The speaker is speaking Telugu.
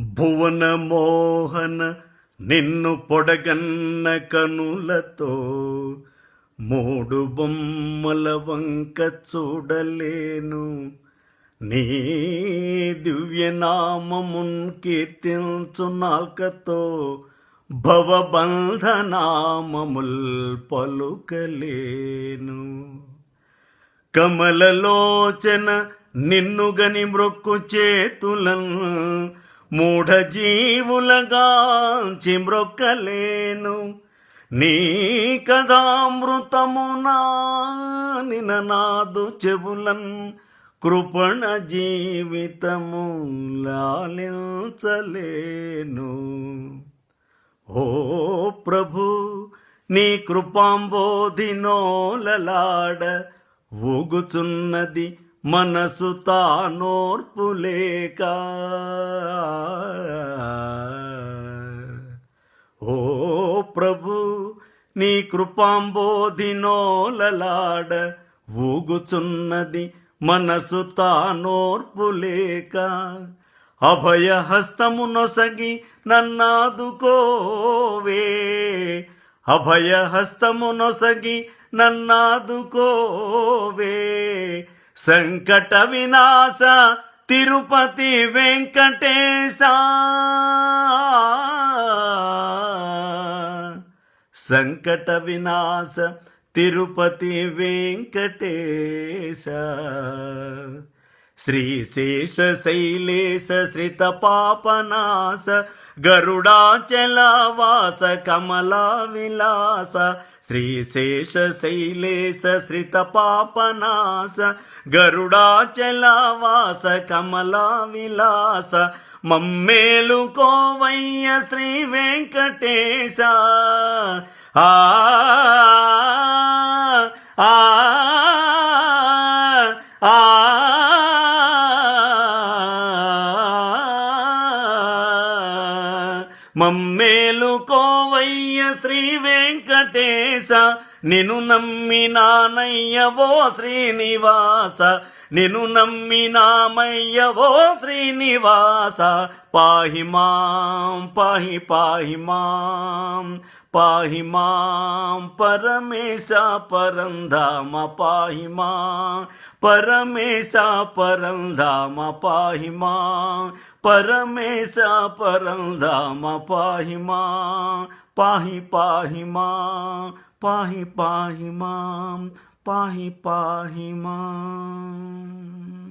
భువన మోహన నిన్ను పొడగన్న కనులతో మూడు బొమ్మల వంక చూడలేను. నీ దివ్యనామమున్ కీర్తించు నాల్కతో భవబంధనామముల్ పలుకలేను. కమలలోచన నిన్నుగని మృక్కు చేతులను మూఢ జీవులగాంచి మ్రొక్కలేను. నీ కథామృతమునా నిననాదు చెవులన్ కృపణ జీవితము లాలించలేను ఓ ప్రభు నీ కృపాంబోధినోలలాడ ఊగుచున్నది మనసు తానోర్పు లేక. ఓ ప్రభు నీ కృపాంబోధినోలలాడ ఊగుచున్నది మనసు తానోర్పు లేక. అభయహస్తము నొసగి నన్నాదుకోవే. అభయహస్తము నొసగి నన్నాదుకోవే. సంకట వినాశ తిరుపతి వెంకటేశ. సంకట వినాశ తిరుపతి వెంకటేశ. శ్రీశేష శైలేశ శ్రిత పాపనాశ గరుడాచలవాస కమలా విలాస శ్రీశేష శైలేశ శ్రిత పాపనాశ గరుడాచలవాస కమలా విలాస మమ్మేలు కోవయ్య శ్రీ వెంకటేశ ఆ ఆ ఆ మమ్మేలు కోవయ్య శ్రీ వెంకటేశ నిన్ను నమ్మినానయ్యవో శ్రీనివాస నిన్ను నమ్మినామయ్యవో శ్రీనివాస పాహి మాం పాహి పాహి మాం పాహి మాం పరమేశ పరంధామ పాహి మా పరమేశ పరంధామ పాహి మా పరమేశ పరంధామ పాహి మా పాహి పాహి మా पाहि पाहि माँ पाहि पाहि माँ